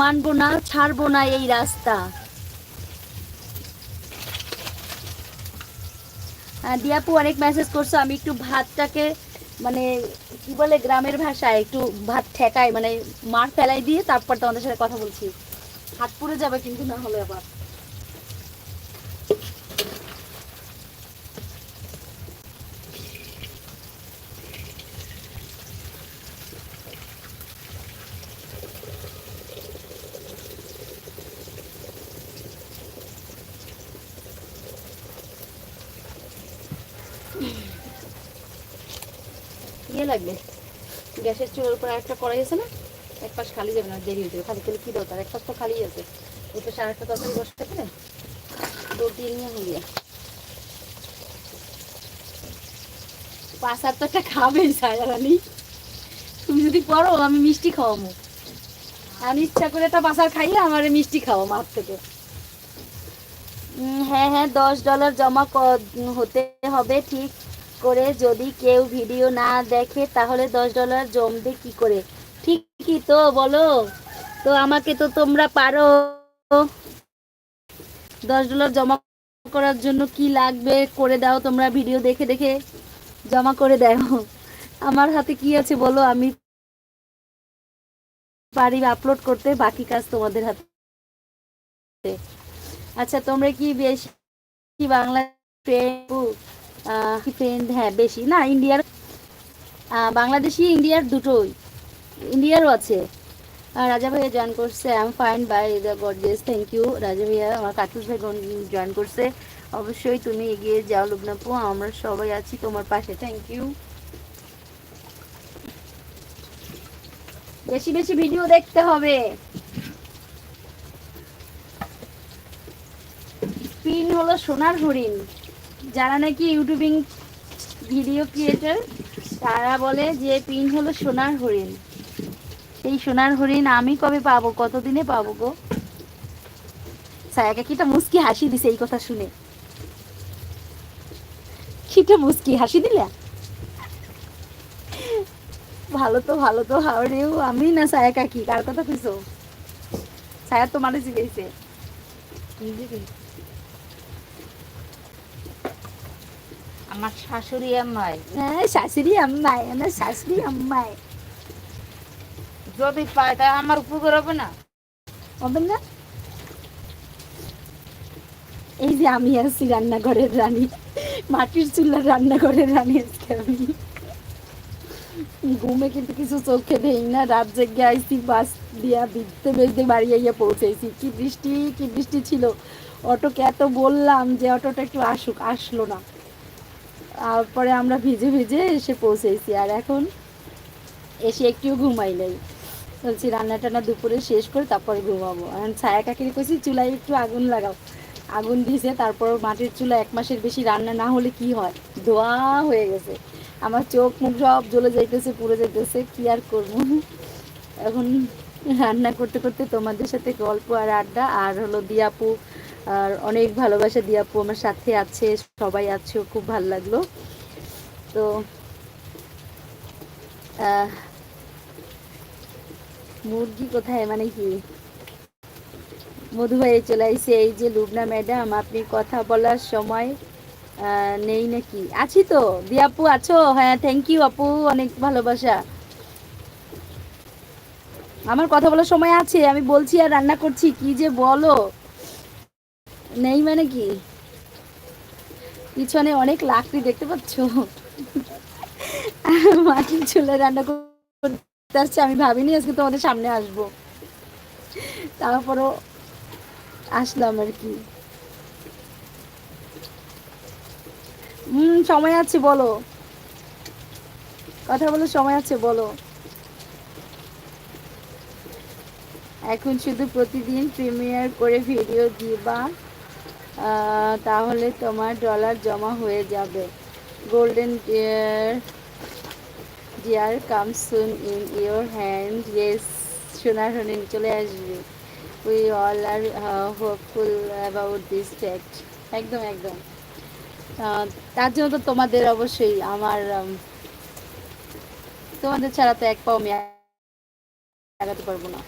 মানবো না, ছাড়বো না এই রাস্তা। দিয়াপু, অনেক মেসেজ করছ, আমি একটু ভাতটাকে মানে কি বলে গ্রামের ভাষায়, একটু ভাত ঠেকায় মানে মার ফেলাই দিয়ে তারপর তোমাদের সাথে কথা বলছি। হাত পুড়ে যাবে কিন্তু না হলে আবার। ইয়ে লাগবে। গ্যাসের চুলার উপর একটা কড়াই আছে না? এক পাশ খালি যাবে না দেরি হয়ে যাবে। খালি খালি কি দরকার? এক পাশ তো খালি আছে। ওই পাশে আরেকটা তরকারি বসতে পারে দো দিয়ে নিয়ে গিয়া তো একটা তুমি যদি করো, আমি মিষ্টি খাওয়াবো। আমি ইচ্ছা করে একটা বাসার খাইয়ে আমার মিষ্টি খাওয়া মার থেকে। হ্যাঁ হ্যাঁ দশ ডলার জমা হতে হবে, ঠিক। করে যদি কেউ ভিডিও না দেখে, তাহলে দশ ডলার জমবে কি করে? ঠিকই তো বলো। তো আমাকে তো তোমরা পারো। দশ ডলার জমা করার জন্য কি লাগবে? করে দাও তোমরা ভিডিও দেখে দেখে জমা করে দাও। আমার হাতে কি আছে বলো? আমি পারি আপলোড করতে, বাকি কাজ তোমাদের হাতে। আচ্ছা তোমরা কি বেশি বাংলা ফ্রেন্ড হ্যাঁ বেশি। না, ইন্ডিয়ার বাংলাদেশি ইন্ডিয়ার দুটোই। ইন্ডিয়ারও আছে। রাজা ভাইয়া জয়েন করছে। I am fine by the goddess thank you Raja ভাইয়া, আমার কাকুস ভাই জয়েন করছে। অবশ্যই তুমি এগিয়ে যাও, লুবনাপু। আমরা সবাই আছি তোমার পাশে। থ্যাংক ইউ বেশি বেশি ভিডিও দেখতে হবে। পিন হলো সোনার হরিণ। নাকি ইউটিউবিং ভিডিও ক্রিয়েটার, তারা বলে যে পিন হলো সোনার হরিণ। এই সোনার হরিণ আমি কবে পাবো? কতদিনে পাবো গো? সায়াকা কিটা মুস্কি হাসি দিছে এই কথা শুনে। কিটা মুস্কি হাসি দিলে? ভালো তো ভালো তো হাওড়েও আমি না সায়াকা কি? কার কথা কইছো? সায়া তো মানুষ গেছে আমার শাশুড়ি আম্মাই। হ্যাঁ শাশুড়ি আম্মাই আমার শাশুড়ি আম্মাই। যদি পায় তা আমার উপকার হবে না? হবে না? এই যে আমি আছি রান্নাঘরের রানী মাটির চুলার রান্নাঘরের রানী আজকে আমি। ঘুমে কিন্তু কিছু চোখে দেই না রাত জেগে আইসি বাস দিয়া বিদ্যে বেজতে বাড়ি আইয়া পৌঁছেছি কি বৃষ্টি কি বৃষ্টি ছিল? অটোকে এত বললাম যে অটোটা একটু আসুক আসলো না। তারপরে আমরা ভিজে ভিজে এসে পৌঁছেছি। আর এখন এসে একটুও ঘুমাই নাই। বলছি, রান্না টান্না দুপুরে শেষ করে তারপরে ঘুমাবো। এখন ছায়া কাকিরি কইছি, চুলায় একটু আগুন লাগাও। আগুন দিয়েছে তারপর মাটির চুলা এক মাসের বেশি রান্না না হলে কি হয়? ধোয়া হয়ে গেছে। আমার চোখ মুখ সব জ্বলে যাইতেছে, পুড়ে যাইতেছে, কি আর করব? এখন রান্না করতে করতে তোমাদের সাথে গল্প আর আড্ডা, আর হলো দিয়াপু আর অনেক ভালোবাসা দিয়াপু আমার সাথে আছে, সবাই আছে খুব ভালো লাগল। তো মুরগি কোথায়? মানে কি? মধু ভাই চলে আইসে এই যে লুবনা ম্যাডাম, আপনি কথা বলার সময় নেই নাকি? আছি তো। দিয়াপু আছো? হ্যাঁ থ্যাংক ইউ আপু, অনেক ভালোবাসা। আমার কথা বলার সময় আছে, আমি বলছি আর রান্না করছি, কি যে বলো? নেই মানে কি? পিছনে অনেক লাকড়ি দেখতে পাচ্ছ? মাটির চুলে রান্না করতে আসছে, আমি ভাবিনি আজকে তোমাদের সামনে আসব। তারপরও আসলাম আর কি। হুম, সময় আছে, বলো। কথা বলো সময় আছে, বলো। এখন শুধু প্রতিদিন প্রিমিয়ার করে ভিডিও দিবা। তাহলে তোমার ডলার জমা হয়ে যাবে। Golden deer deer come soon in your hand yes সোনার হরিণ চলে আসবে। We all are hopeful about this fact একদম একদম। তার জন্য তো তোমাদের অবশ্যই আমার তোমাদের ছাড়া তো এক পাও আমি আগাতে পারব না।